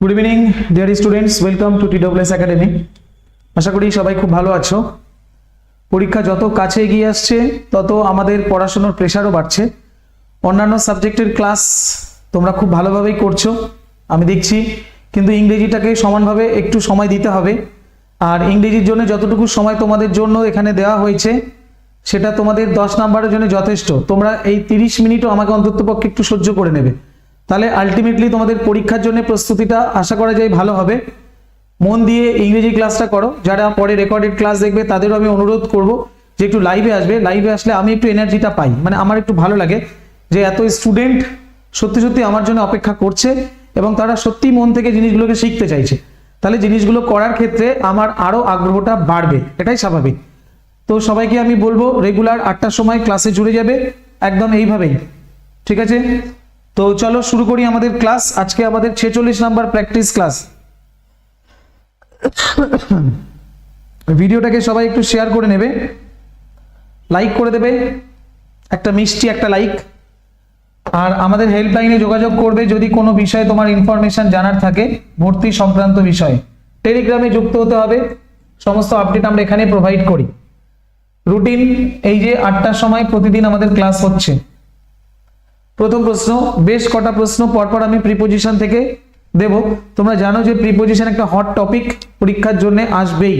Good evening dear students welcome to TWS academy আশা করি সবাই খুব ভালো আছো। পরীক্ষা যত কাছে এগিয়ে আসছে, তত আমাদের পড়াশোনার প্রেশারও বাড়ছে। অন্যান্য সাবজেক্টের ক্লাস তোমরা খুব ভালোভাবেই করছ, আমি দেখছি। কিন্তু ইংরেজিটাকে সমানভাবে একটু সময় দিতে হবে। আর ইংরেজির জন্য যতটুকু সময় তোমাদের জন্য এখানে দেওয়া হয়েছে, সেটা তোমাদের দশ নাম্বারের জন্য যথেষ্ট। তোমরা এই তিরিশ মিনিটও আমাকে অন্ততপক্ষে একটু সহ্য করে নেবে। তাহলে আলটিমেটলি তোমাদের পরীক্ষার জন্য প্রস্তুতিটা আশা করা যায় ভালো হবে। মন দিয়ে ইংরেজি ক্লাসটা করো, যারা পরে রেকর্ডেড ক্লাস দেখবে তাদেরও আমি অনুরোধ করব যে একটু লাইভে আসবে। লাইভে আসলে আমি একটু এনার্জিটা পাই মানে আমার একটু ভালো লাগে যে এত স্টুডেন্ট সত্যি সত্যি আমার জন্য অপেক্ষা করছে এবং তারা সত্যি মন থেকে জিনিসগুলোকে শিখতে চাইছে। তাহলে জিনিসগুলো করার ক্ষেত্রে আমার আরও আগ্রহটা বাড়বে, এটাই স্বাভাবিক। তো সবাইকে আমি বলব রেগুলার আটটার সময় ক্লাসে জুড়ে যাবে, একদম এইভাবেই। ঠিক আছে? তো চলো শুরু করি আমাদের ক্লাস। আজকে আমাদের ছেচল্লিশ নাম্বার প্র্যাকটিস ক্লাস। ভিডিওটাকে সবাই একটু শেয়ার করে নেবে। লাইক করে দেবে। একটা মিষ্টি একটা লাইক। আর আমাদের হেল্পলাইনে যোগাযোগ করবে যদি কোনো বিষয়ে তোমার ইনফরমেশন জানার থাকে ভর্তি সংক্রান্ত বিষয়ে। টেলিগ্রামে যুক্ত হতে হবে। সমস্ত আপডেট আমরা এখানে প্রোভাইড করি। রুটিন এই যে আটটার সময় প্রতিদিন আমাদের ক্লাস হচ্ছে। প্রথম প্রশ্ন, বেশ কটা প্রশ্ন পরপর আমি প্রিপোজিশন থেকে দেব। তোমরা জানো যে প্রিপোজিশন একটা হট টপিক পরীক্ষার জন্য আসবেই।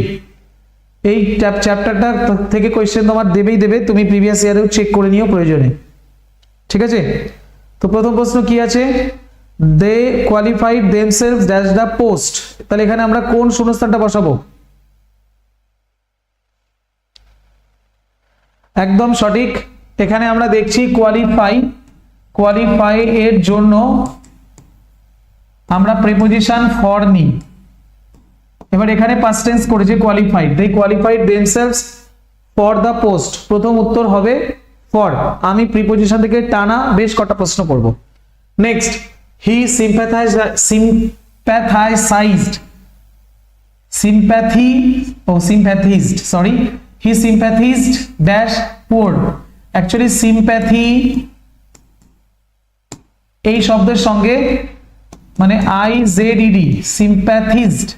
এই চ্যাপ্টারটা থেকে কোয়েশ্চেন তোমার দেবেই দেবে, তুমি প্রিভিয়াস ইয়ারেও চেক করে নিও প্রয়োজনে। ঠিক আছে? তো প্রথম প্রশ্ন কি আছে? They qualified themselves dash the post তাহলে এখানে আমরা কোন শূন্যস্থানটা বসাবো? একদম সঠিক। এখানে আমরা দেখছি কোয়ালিফাই কোয়ালিফাই এর জন্য আমরা প্রিপোজিশন ফর নিই এবার এখানে পাস্ট টেন্স করেছে qualified they qualified themselves for the post প্রথম উত্তর হবে ফর আমি প্রিপোজিশন থেকে টানা বেশ কটা প্রশ্ন করব। Next he sympathise sympathised sympathy, ও sympathized sorry he sympathized dash poor actually sympathy এই শব্দের সঙ্গে মানে আই জেড ইডি সিম্প্যাথিজড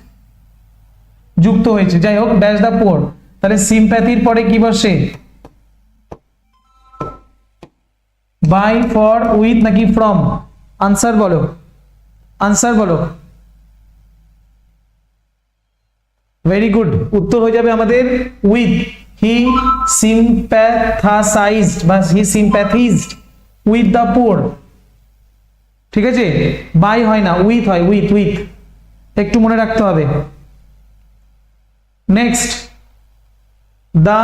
যুক্ত হয়েছে। যাই হোক ড্যাশ দ্য পোর তাহলে সিম্প্যাথির পরে কি বসে? বাই ফর উইথ নাকি ফ্রম আনসার বলো। আনসার বলো। ভেরি গুড উত্তর হয়ে যাবে আমাদের উইথ হি সিম্প্যাথাসাইজড বা he sympathised with the poor ঠিক আছে? বাই হয় না উইথ হয় উইথ উইথ একটু মনে রাখতে হবে। নেক্সট দা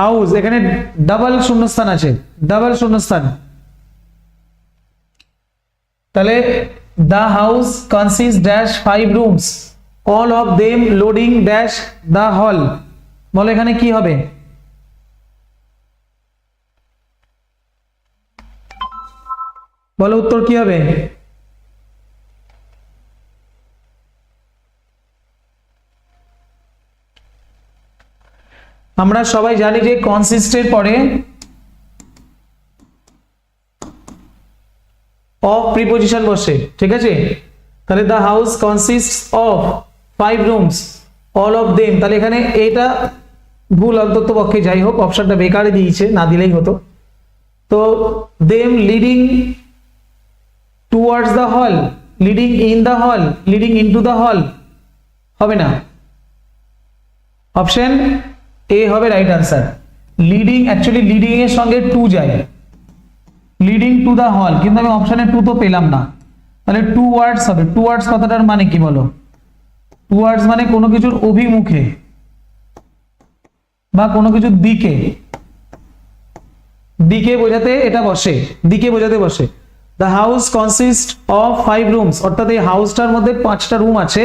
হাউস এখানে ডাবল শূন্যস্থান আছে। ডাবল শূন্যস্থান। তাহলে the house consist dash five rooms all of them leading dash the hall বলো এখানে কি হবে? বলো উত্তর কি হবে? আমরা সবাই জানি যে কনসিস্টের পরে অফ প্রিপোজিশন বসে, ঠিক আছে? তাহলে the house consist of five rooms all of them তাহলে এখানে এটা ভুল অন্তত পক্ষে যাই হোক অপশনটা বেকারে দিয়েছে, না দিলেই হতো। তো them leading towards the hall leading in the hall leading into the hall হবে না? অপশন এ হবে right answer leading actually leading এর সঙ্গে টু যায়। লিডিং টু দ্য হল কিন্তু আমি অপশনে টু তো পেলাম না। তাহলে টু ওয়ার্ডস হবে। টু ওয়ার্ডস কথাটার মানে কি বলো? টু ওয়ার্ডস মানে কোনো কিছুর অভিমুখে বা কোনো কিছুর দিকে। দিকে বোঝাতে এটা বসে। দিকে বোঝাতে বসে। The house consist of five rooms অর্থাৎ এই হাউসটার মধ্যে পাঁচটা রুম আছে।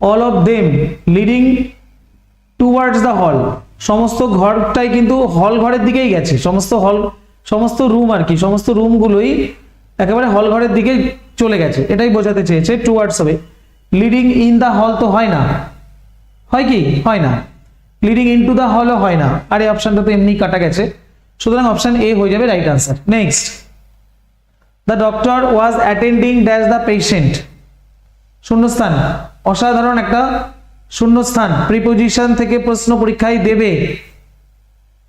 All of them leading towards the hall সমস্ত ঘরটাই কিন্তু হল ঘরের দিকেই গেছে। সমস্ত হল সমস্ত রুম আর কি, সমস্ত রুমগুলোই একেবারে হল ঘরের দিকে চলে গেছে। এটাই বোঝাতে চেয়েছে টুয়ার্ডস হবে। লিডিং ইন দ্য হল তো হয় না। হয় কি? হয় না। লিডিং ইন টু দ্য হলও হয় না। আর এই অপশনটা তো এমনি কাটা গেছে। সুতরাং অপশান এ হয়ে যাবে right answer next the doctor was attending dash the patient শূন্যস্থান অসাধারণ একটা শূন্যস্থান। প্রিপোজিশন থেকে প্রশ্ন পরীক্ষায় দেবে।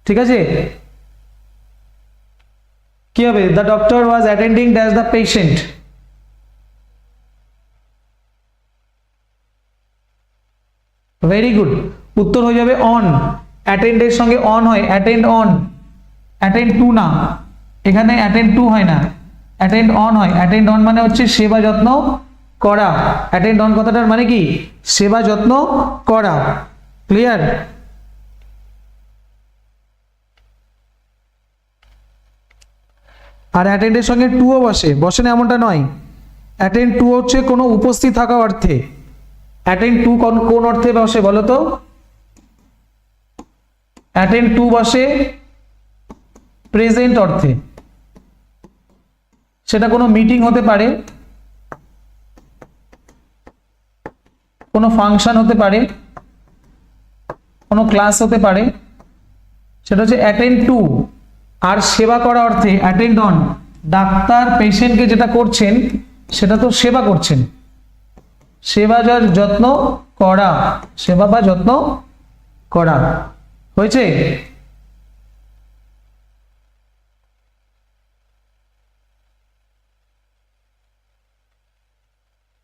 ঠিক আছে? কি হবে? The doctor was attending dash the patient very good উত্তর হয়ে যাবে অন অ্যাটেন্ডের সঙ্গে অন হয়। অ্যাটেন্ড অন অ্যাটেন্ড টু না। এখানে অ্যাটেন্ড টু হয় না। অ্যাটেন্ড অন হয়। অ্যাটেন্ড অন মানে হচ্ছে সেবা যত্ন করা। অ্যাটেন্ড অন কথাটার মানে কি? সেবা যত্ন করা। ক্লিয়ার আর অ্যাটেন্ডের সঙ্গে টুও বসে। বসে না এমনটা নয়। অ্যাটেন্ড টু হচ্ছে কোনো উপস্থিত থাকা অর্থে। অ্যাটেন্ড টু কোন অর্থে বসে বলো তো? অ্যাটেন্ড টু বসে প্রেজেন্ট অর্থে। সেটা কোনো মিটিং হতে পারে, কোনো ফাংশন হতে পারে, কোনো ক্লাস হতে পারে, সেটা হচ্ছে অ্যাটেন্ড টু আর সেবা করা অর্থে অ্যাটেন্ড অন ডাক্তার পেশেন্টকে যেটা করছেন, সেটা তো সেবা করছেন। সেবা যার যত্ন করা, সেবা বা যত্ন করা, হয়েছে?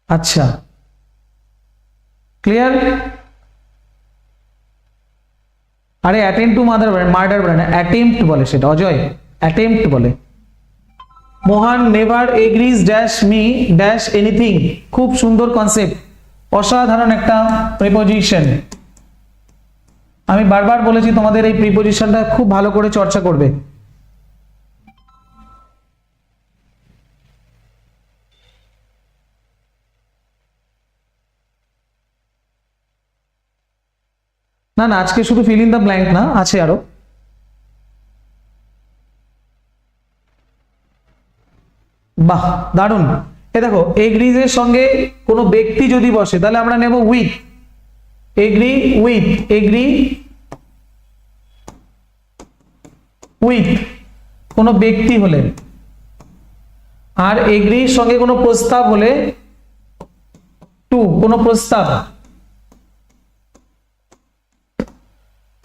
আচ্ছা। ক্লিয়ার আরে অ্যাটেম্প টু মাদার মার্ডার বলে না অ্যাটেম্প্ট বলে সেটা, অজয় অ্যাটেম্প্ট বলে। Mohan never agrees dash me dash anything খুব সুন্দর কনসেপ্ট অসাধারণ একটা প্রিপোজিশন আমি বারবার বলেছি তোমাদের এই প্রিপোজিশনটা খুব ভালো করে চর্চা করবে। না না, আজকে শুধু ফিল ইন দ্য ব্ল্যাঙ্ক না, আছে আরও। বাহ, দারুণ। এ দেখো এগ্রিজের সঙ্গে কোনো ব্যক্তি যদি বসে, তাহলে আমরা নেব with agree with agree with কোনো ব্যক্তি হলে। আর এগ্রির সঙ্গে কোনো প্রস্তাব হলে টু কোনো প্রস্তাব।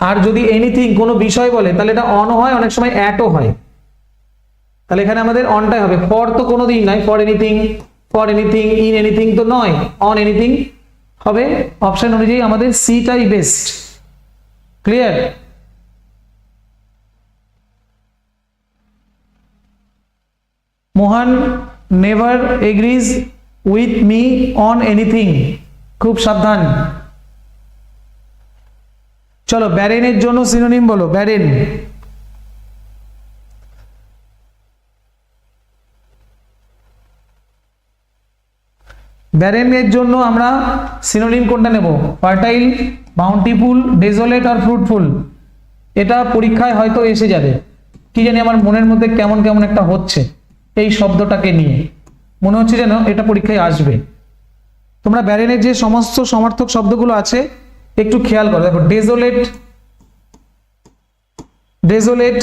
আর যদি এনিথিং কোনো বিষয় বলে, তাহলে এটা অন হয়, অনেক সময় অ্যাটও হয়। তাহলে এখানে আমাদের অনটাই হবে। ফর তো কোনো দিন নয়। For anything for anything in anything তো নয়। অন এনিথিং হবে। অপশন অনুযায়ী আমাদের সিটাই best clear Mohan never agrees with me on anything খুব সাবধান। চলো, ব্যারেনের জন্য সিনোনিম বলো, ব্যারেন। ব্যারেনের জন্য আমরা সিনোনিম কোনটা নেব? ফার্টাইল বাউন্টিফুল ডেজোলেট আর ফ্রুটফুল এটা পরীক্ষায় হয়তো এসে যাবে। কি জানি আমার মনের মধ্যে কেমন কেমন একটা হচ্ছে এই শব্দটাকে নিয়ে। মনে হচ্ছে যেন এটা পরীক্ষায় আসবে। তোমরা ব্যারেনের যে সমস্ত সমার্থক শব্দগুলো আছে একটু খেয়াল করো, দেখো ডেজোলেট ডেজোলেট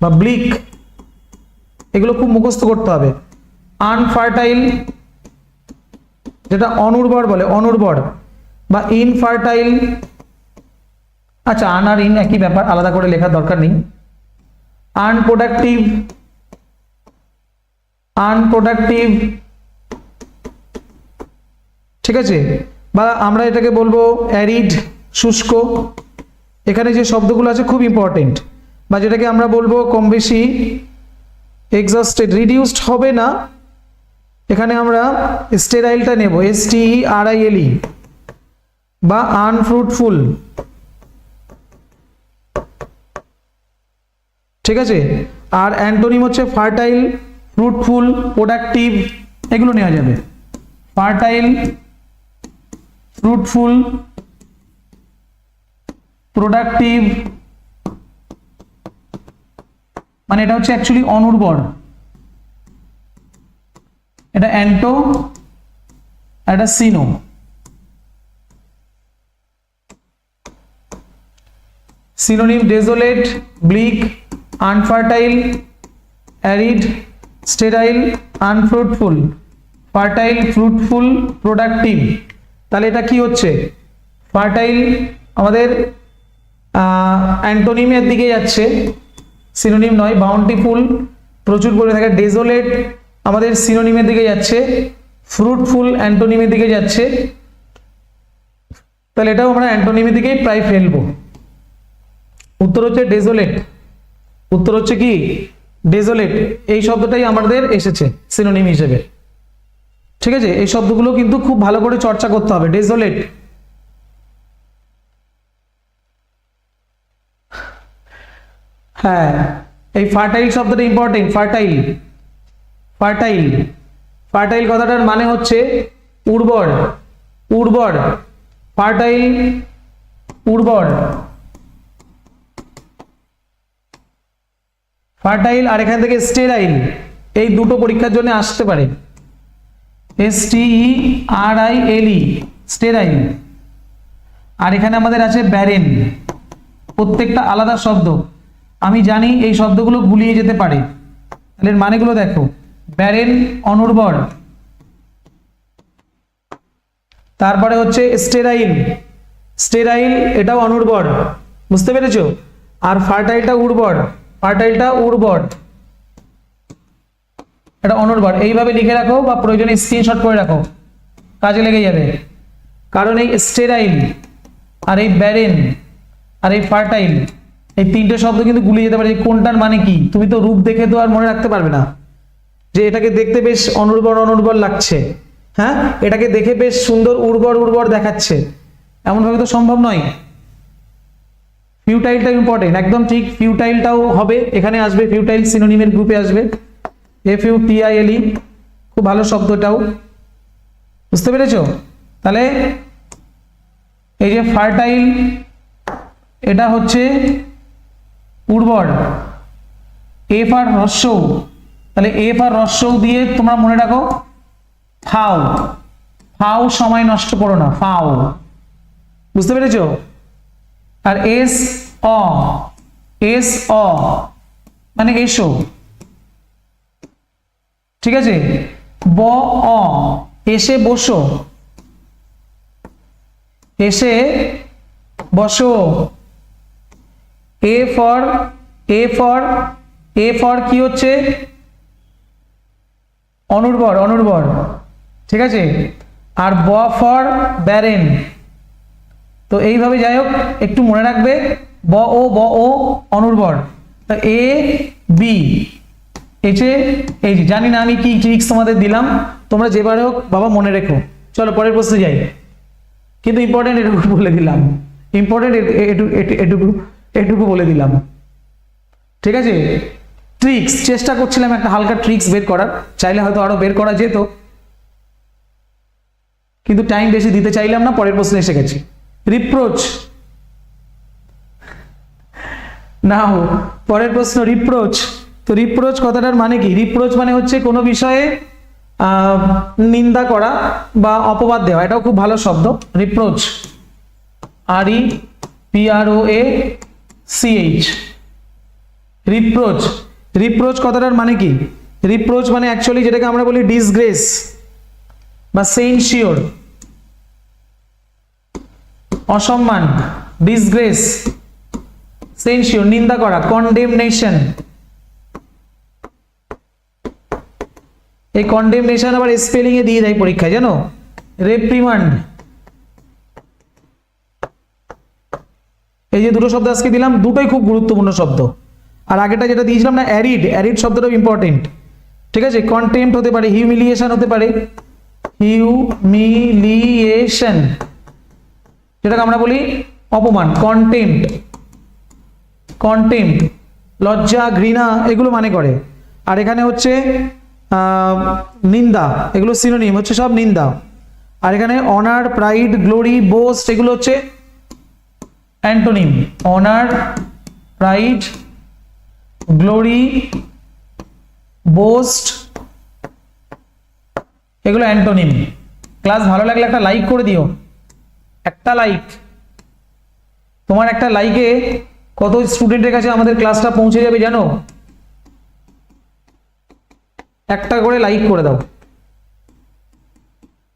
বা ব্লিক এগুলো খুব মুখস্থ করতে হবে। আনফার্টাইল যেটা অনুর্বর বলে, অনুর্বর বা ইনফার্টাইল আচ্ছা আন আর ইন একই ব্যাপার, আলাদা করে লেখার দরকার নেই। আনপ্রোডাক্টিভ আনপ্রোডাক্টিভ ঠিক আছে? বা আমরা এটাকে বলব অ্যারিড শুষ্ক। এখানে যে শব্দগুলো আছে খুব ইম্পর্টেন্ট বা যেটাকে আমরা বলব কম বেশি এক্সস্টেড রিডিউসড হবে না। এখানে আমরা স্টেরাইলটা নেব S T R I L ই বা আনফ্রুটফুল ঠিক আছে? আর অ্যান্টোনিম হচ্ছে ফার্টাইল, ফ্রুটফুল, প্রোডাক্টিভ, এগুলো নেওয়া যাবে। ফার্টাইল ফ্রুটফুল প্রোডাক্টিভ মানে এটা হচ্ছে অ্যাকচুয়ালি অনুর্বর। এটা অ্যান্টো এটা সিনো। Synonym desolate, bleak, unfertile, arid, sterile, unfruitful. Fertile, fruitful, productive. তাহলে এটা কি হচ্ছে? ফার্টাইল আমাদের অ্যান্টোনিমের দিকে যাচ্ছে। সিনোনিম নয় বাউন্টিফুল প্রচুর পরিমাণে থাকে। ডেজোলেট আমাদের সিনোনিমের দিকে যাচ্ছে। ফ্রুটফুল অ্যান্টোনিমের দিকে যাচ্ছে। তাহলে এটাও আমরা অ্যান্টোনিমের দিকেই প্রায় ফেলব। উত্তর হচ্ছে ডেজোলেট উত্তর হচ্ছে কি? ডেজোলেট এই শব্দটাই আমাদের এসেছে সিনোনিম হিসেবে। ঠিক আছে? এই শব্দগুলো কিন্তু খুব ভালো করে চর্চা করতে হবে। ডেজোলেট হ্যাঁ এই ফার্টাইল শব্দটা ইম্পর্টেন্ট ফার্টাইল ফার্টাইল ফার্টাইল কথাটার মানে হচ্ছে উর্বর উর্বর ফার্টাইল উর্বর। ফার্টাইল আর এখান থেকে স্টেরাইল এই দুটো পরীক্ষার জন্য আসতে পারে। S T E R I L ই আর এখানে আমাদের আছে ব্যারেন প্রত্যেকটা আলাদা শব্দ। আমি জানি এই শব্দগুলো গুলিয়ে যেতে পারে। তাহলে মানেগুলো দেখো। ব্যারেন অনুর্বর। তারপরে হচ্ছে স্টেরাইল স্টেরাইল এটাও অনুর্বর। বুঝতে পেরেছ? আর ফার্টাইলটা উর্বর। ফার্টাইলটা উর্বর। এটা অনুর্বর এইভাবে লিখে রাখো বা প্রয়োজনে স্ক্রিনশট করে রাখো। কাজে লেগে যাবে। কারণ এই স্টেরাইল আর এই ব্যারেন আর এই ফার্টাইল এই তিনটে শব্দ কিন্তু গুলিয়ে যেতে পারে। কোনটার মানে কি? তুমি তো রূপ দেখে তো আর মনে রাখতে পারবে না। যে এটাকে দেখতে বেশ অনুর্বর অনুর্বর লাগছে। হ্যাঁ? এটাকে দেখে বেশ সুন্দর উর্বর উর্বর দেখাচ্ছে। এমনভাবে তো সম্ভব নয়। ফিউটাইলটা ইম্পর্টেন্ট একদম ঠিক। ফিউটাইলটাও হবে। এখানে আসবে ফিউটাইল সিনোনিমের গ্রুপে আসবে। F U T I L E খুব ভালো শব্দটাও। বুঝতে পেরেছ? তাহলে এই যে ফার্টাইল এটা হচ্ছে উর্বর। এফ আর রস্যৌ তাহলে এফ আর রস্যৌ দিয়ে তোমরা মনে রাখো, ফাও। ফাও সময় নষ্ট করো না, ফাও। বুঝতে পেরেছ? আর এস অ এস অ মানে এসো। ঠিক আছে? ব, অ, এসে বসো। এসে বসো। A for A for A for কি হচ্ছে? অনুর্বর অনুর্বর। ঠিক আছে? আর ব ফর ব্যারেন। তো এইভাবে যাই হোক, একটু মনে রাখবে। ব, ও ব, ও, অনুর্বর। তো এ, বি। এই যে এই যে, জানি না আমি কি ট্রিক্স তোমাদের দিলাম। তোমরা যেবারে হোক, বাবা মনে রেখো। চলো, পরের প্রশ্নে যাই। কিন্তু ইম্পর্টেন্ট এটুকু বলে দিলাম। ইম্পর্টেন্ট এটুকু এটুকু বলে দিলাম। ঠিক আছে? ট্রিক্স চেষ্টা করছিলাম একটা হালকা ট্রিক্স বের করার। চাইলে হয়তো আরও বের করা যেত। কিন্তু টাইম বেশি দিতে চাইলাম না, পরের প্রশ্নে এসে গেছি। রিপ্রোচ নাও পরের প্রশ্ন রিপ্রোচ তো রিপ্রোচ কথাটার মানে কি? রিপ্রোচ মানে হচ্ছে কোনো বিষয়ে নিন্দা করা বা অপবাদ দেওয়া। এটাও খুব ভালো শব্দ। Reproach R E P R O A C H reproach reproach কথাটার মানে কি? রিপ্রোচ মানে অ্যাকচুয়ালি যেটাকে আমরা বলি ডিসগ্রেস বা সেন্সিওর অসম্মান ডিসগ্রেস সেন্সিওর নিন্দা করা কন্ডেমনেশন এই কন্ডেমনেশন আবার স্পেলিং এ দিয়ে দেয় পরীক্ষায়, জানো? রেপ্রিমান্ড এই যে দুটো শব্দ আজকে দিলাম, দুটোই খুব গুরুত্বপূর্ণ শব্দ। আর আগেটা যেটা দিয়েছিলাম না অ্যারিড অ্যারিড শব্দটাও ইম্পর্টেন্ট ঠিক আছে? কন্টেম্প হতে পারে হিউমিলিয়েশন হতে পারে। হিউমিলিয়েশন যেটাকে আমরা বলি অপমান কন্টেম্প কন্টেম্প লজ্জা, ঘৃণা, এগুলো মানে করে। আর এখানে হচ্ছে নিন্দা, এগুলো সিনোনিম হচ্ছে সব নিন্দা। আর এখানে অনার প্রাইড গ্লোরি বোস্ট এগুলো হচ্ছে antonym honour pride glory boast এগুলো অ্যান্টোনিম ক্লাস ভালো লাগলে একটা লাইক করে দিও। একটা লাইক তোমার একটা লাইকে কত স্টুডেন্টের কাছে আমাদের ক্লাসটা পৌঁছে যাবে জানো? একটা করে লাইক করে দাও।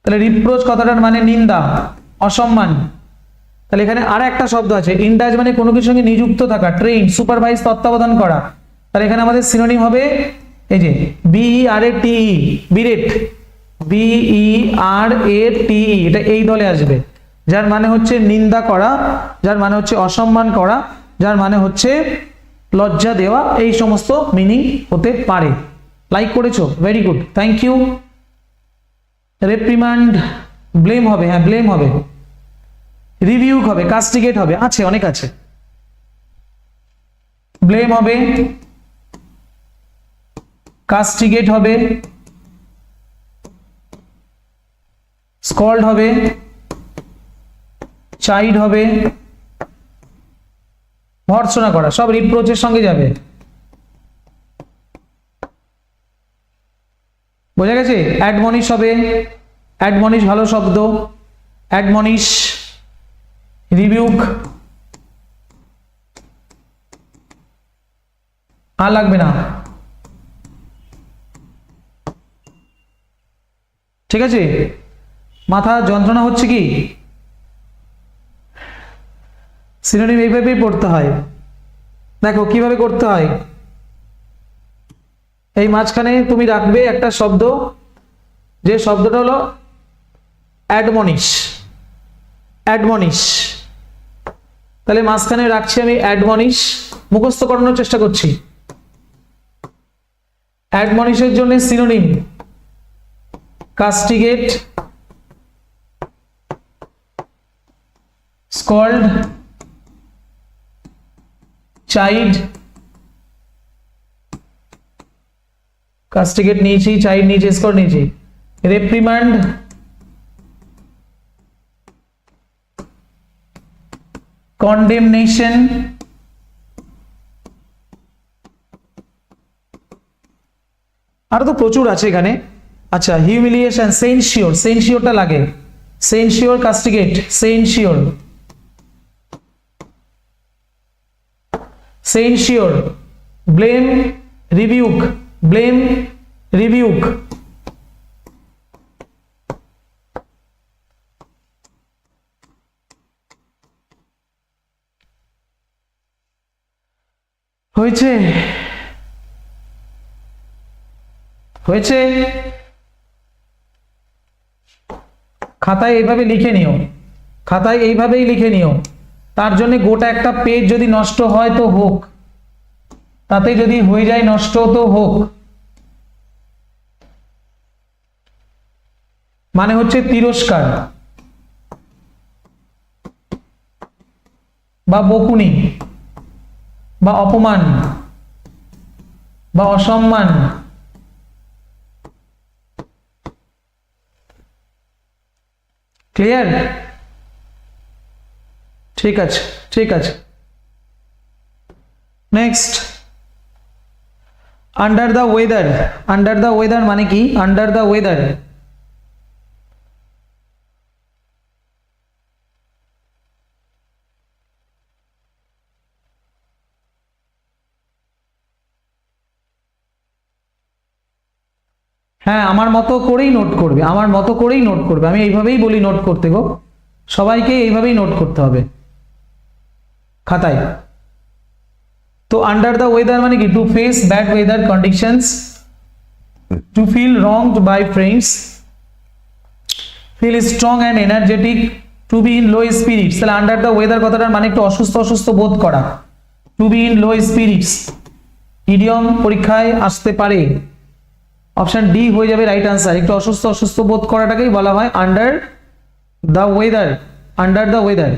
তাহলে রিপ্রোচ কথাটার মানে নিন্দা, অসম্মান। তাহলে এখানে আর একটা শব্দ আছে ইন্ডাজ মানে কোনো কিছুর সঙ্গে নিযুক্ত থাকা ট্রেন সুপারভাইজ তত্ত্বাবধান করা। তাহলে এখানে আমাদের সিনোনিম হবে এই যে BE R A T বিরেট। BE আর এ টি এটা এই দলে আসবে। যার মানে হচ্ছে নিন্দা করা, যার মানে হচ্ছে অসম্মান করা, যার মানে হচ্ছে লজ্জা দেওয়া, এই সমস্ত মিনিং হতে পারে। লাইক করেছ? Very good thank you reprimand blame হবে হ্যাঁ ব্লেম হবে। রিভিউ হবে কাস্টিগেট হবে, আছে, অনেক আছে। ব্লেম হবে। কাস্টিগেট হবে। স্কল্ড হবে। চাইড হবে। ভর্সনা করা, সব রিপ্রোচের সঙ্গে যাবে। বোঝা গেছে? অ্যাডমনিশ হবে। অ্যাডমনিশ ভালো শব্দ। অ্যাডমনিশ রিভিউক আর লাগবে না। ঠিক আছে? মাথা যন্ত্রণা হচ্ছে কি? সিনোনিম এইভাবেই পড়তে হয়। দেখো, কীভাবে করতে হয়? এই মাঝখানে তুমি রাখবে একটা শব্দ। যে শব্দটা হলো অ্যাডমনিশ। অ্যাডমনিশ। তাহলে মাঝখানে রাখছি আমি অ্যাডমনিশ। মুখস্থ করানোর চেষ্টা করছি। অ্যাডমনিশের জন্য synonym. Castigate scold chide castigate নিয়েছি চাইল্ড নিয়েছি, স্কোর নিয়েছি। Reprimand condemnation. আরও তো প্রচুর আছে এখানে। আচ্ছা হিউমিলিয়েশন সেনশিওর সেনশিওরটা লাগে। Censure castigate censure censure blame rebuke blame rebuke হয়েছে। হয়েছে। খাতায় এইভাবে লিখে নিও। খাতায় এইভাবেই লিখে নিও। তার জন্য গোটা একটা পেজ যদি নষ্ট হয় তো হোক। তাতে যদি হয়ে যায় নষ্ট তো হোক। মানে হচ্ছে তিরস্কার। বা বকুনি। বা অপমান। বা অসম্মান। ক্লিয়ার? ঠিক আছে ঠিক আছে। Next. Under the weather. Under the weather মানে কি? Under the weather. হ্যাঁ আমার মতো করেই নোট করবে, আমার মতো করেই নোট করবে। আমি এইভাবেই বলি নোট করতে গো। সবাইকে এইভাবেই নোট করতে হবে। খাতায়। তো আন্ডার দ্য ওয়েদার মানে কি? To face bad weather conditions to feel wronged by friends feel strong and energetic to be in low spirits তাহলে আন্ডার দ্য ওয়েদার কথাটার মানে একটু অসুস্থ অসুস্থ বোধ করা। To be in low spirits idiom পরীক্ষায় আসতে পারে। অপশন ডি হয়ে যাবে রাইট আনসার একটু অসুস্থ অসুস্থ বোধ করাটাকেই বলা হয় under the weather under the weather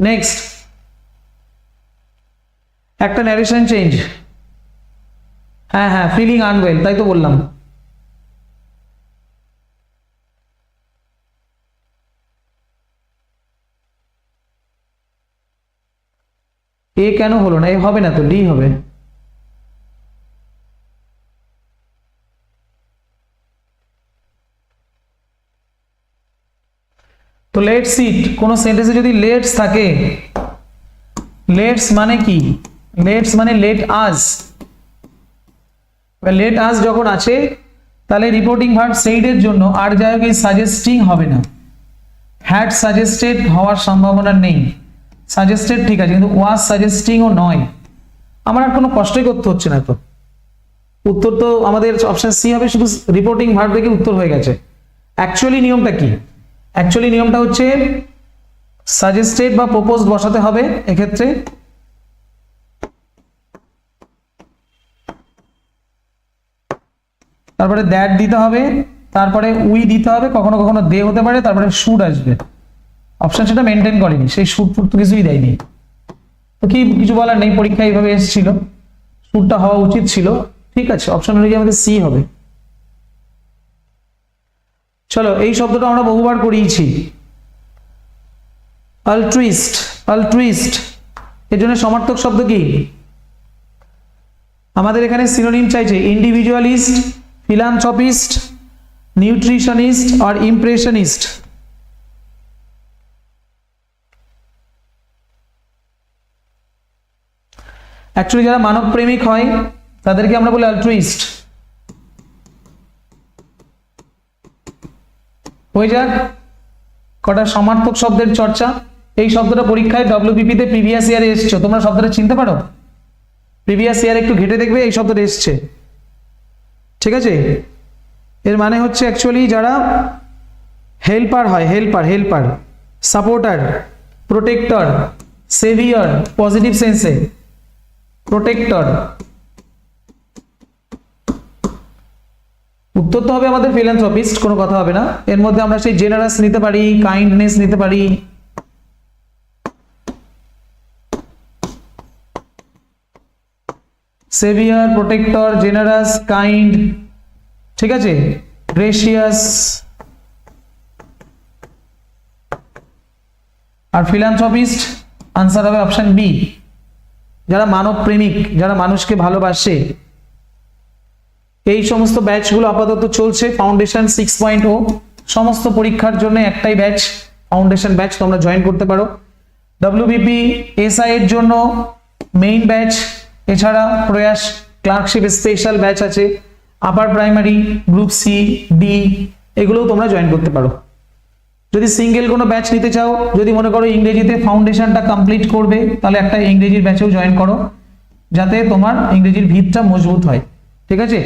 next একটা ন্যারেশন চেঞ্জ হ্যাঁ হ্যাঁ ফিলিং আনওয়েল তাই তো বললাম। এ কেন হলো না? এ হবে না তো ডি হবে। তো লেট সিট কোন সেন্টেন্সে যদি লেটস থাকে লেটস মানে কি? লেটস মানে লেট আজ লেট আজ যখন আছে, তাহলে রিপোর্টিং ভার্ব সেইডের জন্য আর যাই হোক এই সাজেস্টিং হবে না। হ্যাড সাজেস্টেড হওয়ার সম্ভাবনা নেই। সাজেস্টেড ঠিক আছে, কিন্তু ওয়াজ সাজেস্টিংও নয়। আমার আর কোনো কষ্টই করতে হচ্ছে না তো। উত্তর তো আমাদের অপশন সি হবে, শুধু রিপোর্টিং ভার্ব থেকে উত্তর হয়ে গেছে। অ্যাকচুয়ালি নিয়মটা কি? অ্যাকচুয়ালি নিয়মটা হচ্ছে সাজেস্টেড বা প্রপোজ বসাতে হবে এক্ষেত্রে। তারপরে দ্যাট দিতে হবে, তারপরে উই দিতে হবে, কখনো কখনো দে হতে পারে, তারপরে শুড আসবে। অপশন সেটা মেনটেন করেনি, সেই শুড ফুড তো কিছুই দেয়নি। তো কি কিছু বলার নেই, পরীক্ষা এইভাবে এসেছিল। শুডটা হওয়া উচিত ছিল। ঠিক আছে অপশন অনুযায়ী আমাদের সি হবে। চলো, এই শব্দটা আমরা বহুবার করিয়েছি। আলট্রুইস্ট আলট্রুইস্ট এর জন্য সমার্থক শব্দ কি? আমাদের এখানে সিনোনিম চাইছে ইন্ডিভিজুয়ালিস্ট ফিলান্থ্রপিস্ট নিউট্রিশনিস্ট আর ইমপ্রেশনিস্ট অ্যাকচুয়ালি যারা মানব প্রেমিক হয়, তাদেরকে আমরা বলি অ্যালট্রুইস্ট হয়ে যাক কটা সমার্থক শব্দের চর্চা। এই শব্দটা পরীক্ষায় ডব্লিউবিপিতে প্রিভিয়াস ইয়ারে এসছো। তোমরা শব্দটা চিনতে পারো? প্রিভিয়াস ইয়ার একটু ঘেটে দেখবে এই শব্দটা এসছে। ঠিক আছে? এর মানে হচ্ছে অ্যাকচুয়ালি যারা হেল্পার হয় helper helper supporter protector saviour positive সেন্সে প্রোটেক্টর উত্তর তো হবে আমাদের ফিলান্থ্রপিস্ট কোনো কথা হবে না। এর মধ্যে আমরা সেই জেনারাস নিতে পারি কাইন্ডনেস নিতে পারি। সেভিয়ার প্রোটেক্টর জেনারাস কাইন্ড ঠিক আছে? গ্রেসিয়াস আর ফিলান্থ্রপিস্ট আনসার হবে অপশন বি যারা মানব প্রেমিক যারা মানুষকে ভালোবাসে এই সমস্ত ব্যাচগুলো আপাতত চলছে ফাউন্ডেশন সিক্স পয়েন্ট ও সমস্ত পরীক্ষার জন্য একটাই ব্যাচ ফাউন্ডেশন ব্যাচ তোমরা জয়েন করতে পারো। ডব্লিউবিপি এসআই এর জন্য মেইন ব্যাচ এছাড়া প্রয়াস ক্লার্কশিপ স্পেশাল ব্যাচ আছে। Upper primary group C D এগুলোও তোমরা জয়েন করতে পারো। যদি সিঙ্গেল কোনো ব্যাচ নিতে চাও, যদি মনে করো ইংরেজিতে ফাউন্ডেশনটা কমপ্লিট করবে, তাহলে একটা ইংরেজির ব্যাচেও জয়েন করো, যাতে তোমার ইংরেজির ভিতটা মজবুত হয়। ঠিক আছে?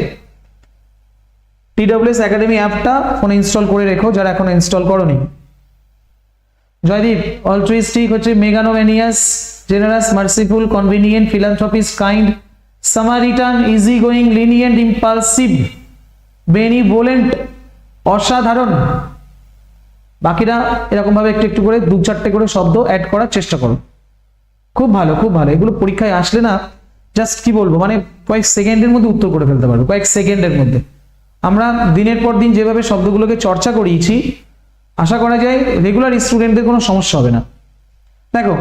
টিডব্লিউএস একাডেমি অ্যাপটা ফোনে ইনস্টল করে রেখো, যারা এখনও ইনস্টল করোনি। জয়দীপ অলট্রিস্টিক হচ্ছে magnanimous generous merciful convenient philanthropist kind Samaritan easy going lenient impulsive benevolent অসাধারণ। বাকিরা এরকম ভাবে একটু একটু করে, দু চারটে করে শব্দ অ্যাড করার চেষ্টা করো। খুব ভালো খুব ভালো। এগুলো পরীক্ষায় আসলে না জাস্ট কি বলব মানে কয়েক সেকেন্ডের মধ্যে উত্তর করে ফেলতে পারব, কয়েক সেকেন্ডের মধ্যে। আমরা দিনের পর দিন যেভাবে শব্দগুলোকে চর্চা করিয়েছি, আশা করা যায় রেগুলার স্টুডেন্টদের কোনো সমস্যা হবে না। দেখো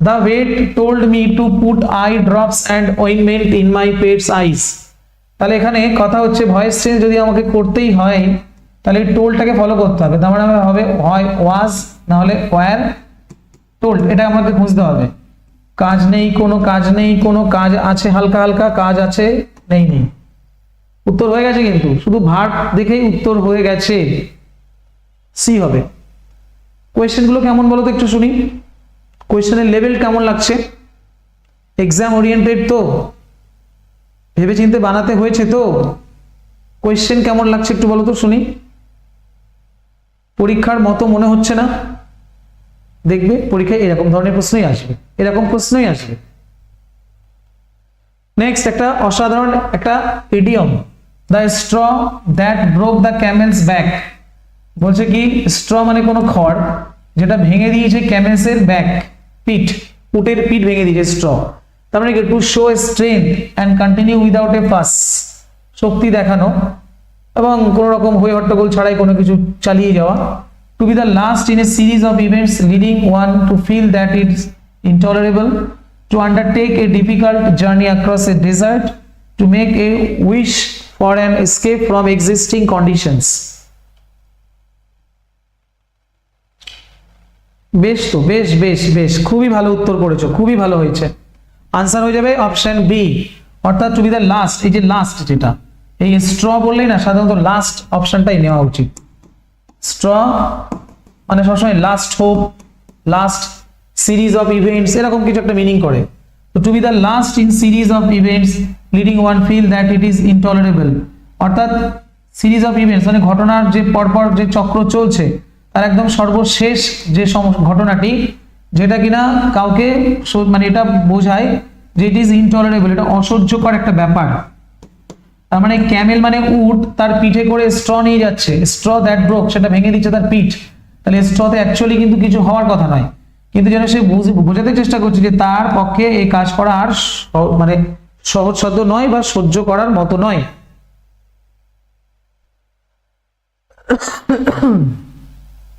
the vet told me to put eye drops and ointment in my pet's eyes তাহলে এখানে কথা হচ্ছে ভয়েস চেঞ্জ যদি আমাকে করতেই হয়, তাহলে টোলটাকে ফলো করতে হবে। তার মানে হবে হয় ওয়াজ না হলে ওয়ার টোল্ড এটা আমাকে খুঁজতে হবে। কাজ নেই, কোনো কাজ নেই, কোনো কাজ আছে, হালকা হালকা কাজ আছে, নেই নেই। উত্তর হয়ে গেছে কিন্তু। শুধু ভার্ব দেখেই উত্তর হয়ে গেছে। সি হবে। কোয়েশ্চেনগুলো কেমন বলো তো একটু শুনি। কোয়েশ্চেনের লেভেল কেমন লাগছে? এক্সাম ওরিয়েন্টেড তো। ভেবে চিন্তে বানাতে হয়েছে তো। কোয়েশ্চেন কেমন লাগছে একটু বলো তো শুনি। পরীক্ষার মতো মনে হচ্ছে না। দেখবে পরীক্ষায় এরকম ধরনের প্রশ্নই আসবে। এরকম প্রশ্নই আসবে। নেক্সট একটা অসাধারণ একটা idiom the straw that broke the camel's back বলছে কি? স্ট্র মানে কোনো খড় যেটা ভেঙে দিয়েছে ক্যামেলসের ব্যাক পিঠ, উটের পিঠ ভেঙে দিয়েছে স্ট্র তার মানে to show strength and continue without a fuss শক্তি দেখানো এবং কোনো রকম হই হট্টগোল ছাড়াই কোনো কিছু চালিয়ে যাওয়া। To be the last in a series of events leading one to feel that it's intolerable to undertake a difficult journey across a desert to make a wish for an escape from existing conditions বেশ তো, বেশ বেশ বেশ। খুবই ভালো উত্তর করেছ, খুবই ভালো হয়েছে। আনসার হয়ে যাবে অপশন বি অর্থাৎ টু বি দ্য লাস্ট এই যে লাস্ট যেটা, এই স্ট্র বললেই না, সাধারণত লাস্ট অপশনটাই নেওয়া উচিত। স্ট্র মানে সবসময় last hope last series of events এরকম কিছু একটা মিনিং করে। তো to be the last in series of events leading one feel that it is intolerable অর্থাৎ সিরিজ অফ ইভেন্টস মানে ঘটনার যে পরপর যে চক্র চলছে, তার একদম সর্বশেষ যে ঘটনাটি, যেটা কিনা কাউকে মানে এটা বোঝায় যে ইট ইজ ইনটলারেবল এটা অসহ্যকর একটা ব্যাপার। তার মানে ক্যামেল মানে উট, তার পিঠে করে স্ট্র নিয়ে যাচ্ছে। স্ট্র দ্যাট ব্রোক সেটা ভেঙে দিচ্ছে তার পিঠ। তাহলে স্ট্রতে অ্যাকচুয়ালি কিন্তু কিছু হওয়ার কথা নয়। কিন্তু যেন সে বুঝ- বোঝাতে চেষ্টা করছে যে তার পক্ষে এই কাজ করা আর মানে সহজসাধ্য নয় বা সহ্য করার মতো নয়।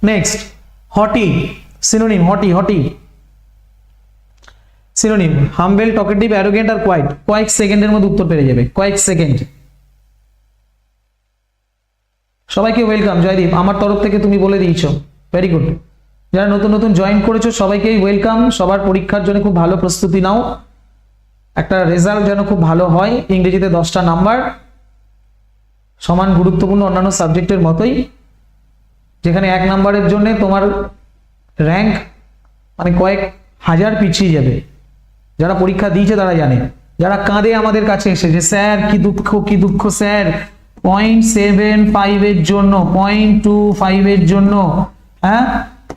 Next haughty synonym haughty haughty. Synonym humble talkative arrogant আর কোয়াইট কয়েক সেকেন্ডের মধ্যে উত্তর পেরে যাবে। কয়েক সেকেন্ড। সবাইকে ওয়েলকাম জয়দীপ। আমার তরফ থেকে তুমি বলে দিয়েছ। ভেরি গুড যারা নতুন নতুন জয়েন করেছ, সবাইকেই ওয়েলকাম সবার পরীক্ষার জন্য খুব ভালো প্রস্তুতি নাও। একটা রেজাল্ট যেন খুব ভালো হয়, ইংরেজিতে দশটা নাম্বার সমান গুরুত্বপূর্ণ অন্যান্য সাবজেক্টের মতোই। যেখানে এক নাম্বারের জন্য তোমার র্যাঙ্ক মানে কয়েক হাজার পিছিয়ে যাবে। যারা পরীক্ষা দিয়েছে তারা জানে। যারা কাঁদে আমাদের কাছে এসে যে, স্যার, কি দুঃখ কি দুঃখ, স্যার? পয়েন্ট সেভেন ফাইভের জন্য পয়েন্ট টু ফাইভের জন্য হ্যাঁ?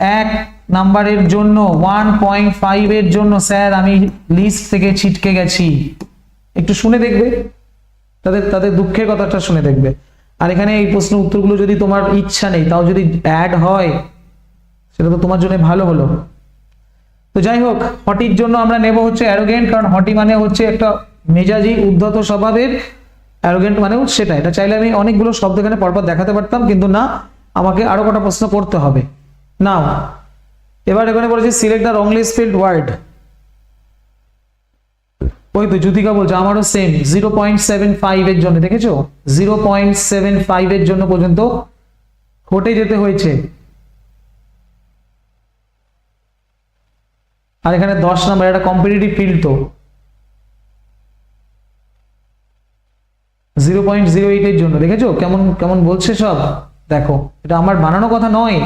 এক নাম্বারের জন্য ওয়ান পয়েন্ট ফাইভের জন্য, স্যার, আমি লিস্ট থেকে ছিটকে গেছি। একটু শুনে দেখবে। তাদের তাদের দুঃখের কথাটা শুনে দেখবে। আর এখানে এই প্রশ্ন উত্তরগুলো যদি তোমার ইচ্ছা নেই, তাও যদি অ্যাড হয়, সেটা তো তোমার জন্য ভালো হলো। তো যাই হোক, হটির জন্য আমরা নেব হচ্ছে অ্যারোগেন্ট কারণ হটি মানে হচ্ছে একটা মেজাজি উদ্ধত স্বভাবের অ্যারোগেন্ট মানেও সেটা। এটা চাইলে আমি অনেকগুলো শব্দ এখানে পরপর দেখাতে পারতাম, কিন্তু না, আমাকে আরও কটা প্রশ্ন করতে হবে। নাও এবার এখানে বলেছে select the wrongly spelled word ওই তো জ্যোতিকা বলছে, আমারও same zero point seven five এর জন্য, দেখেছ? জিরো পয়েন্ট সেভেন ফাইভ এর জন্য পর্যন্ত হোটে যেতে হয়েছে। আর এখানে দশ নাম্বার একটা কম্পিটিটিভ ফিল্ড তো। জিরো পয়েন্ট জিরো এইট এর জন্য, দেখেছ? কেমন কেমন বলছে সব? দেখো, এটা আমার বানানো কথা নয়।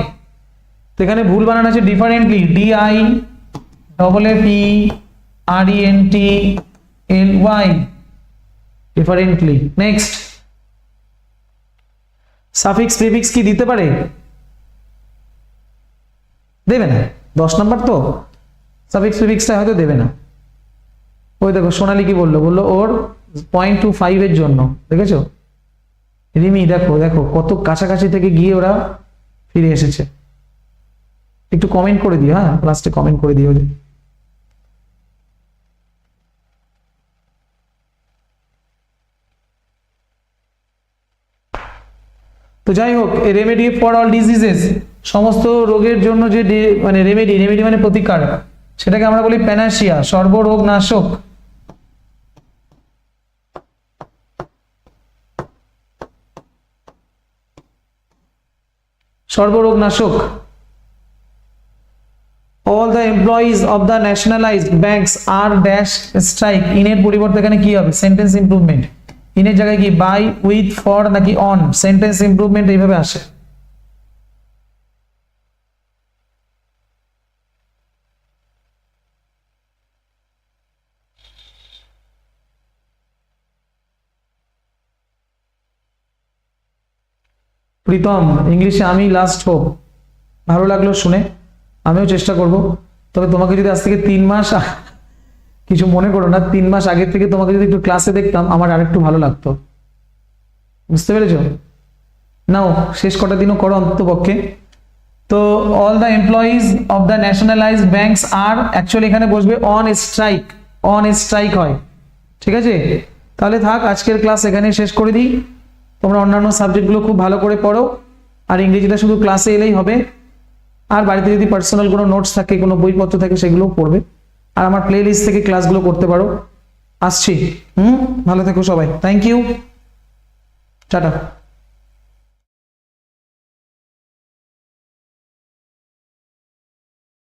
এখানে ভুল বানানো আছে differently D I double F E R E N T L Y differently next suffix prefix কি দিতে পারে? দেবে না, দশ নম্বর তো সাফিক্স প্রিফিক্সটা হয়তো দেবে না। ওই দেখো, সোনালি কি বলল? বলল ওর পয়েন্ট টু ফাইভ এর জন্য, দেখেছ? রিমি, দেখো দেখো, কত কাছাকাছি থেকে গিয়ে ওরা ফিরে এসেছে। একটু কমেন্ট করে দিও হ্যাঁ? লাস্টে কমেন্ট করে দিও তো যাই হোক রেমেডি ফর অল ডিজিজেস সমস্ত রোগের জন্য যে মানে রেমেডি রেমেডি মানে প্রতিকার, সেটাকে আমরা বলি প্যানাসিয়া সর্বরোগ নাশক। সর্বরোগ নাশক। The employees of the nationalized banks are dash strike. In এর পরিবর্তে এখানে কি হবে? সেন্টেন্স ইমপ্রুভমেন্ট ইন এর জায়গায় কি? বাই উইথ ফর নাকি অন সেন্টেন্স ইমপ্রুভমেন্ট এইভাবে আসে। প্রীতম, ইংলিশে আমি লাস্ট হোপ ভালো লাগল শুনে। আমিও চেষ্টা করব। তবে তোমাকে যদি আজ থেকে তিন মাস কিছু মনে করো না, তিন মাস আগে থেকে তোমাকে যদি একটু ক্লাসে দেখতাম, আমার আরেকটু ভালো লাগতো। বুঝতে পেরেছ? নাও, শেষ কটা দিনও করো অন্ততপক্ষে তো all the employees of the nationalise banks R actually এখানে বসবে অন স্ট্রাইক অন স্ট্রাইক হয়। ঠিক আছে? তাহলে থাক, আজকের ক্লাস এখানে শেষ করে দিই। তোমরা অন্যান্য সাবজেক্টগুলো খুব ভালো করে পড়ো। আর ইংরেজিটা শুধু ক্লাসে এলেই হবে। আর বাড়িতে যদি পার্সোনাল কোনো নোটস থাকে, কোনো বইপত্র থাকে, সেগুলোও পড়বে। আর আমার প্লে লিস্ট থেকে ক্লাসগুলো করতে পারো। আসছি। হুম? ভালো থেকো সবাই। Thank you tata.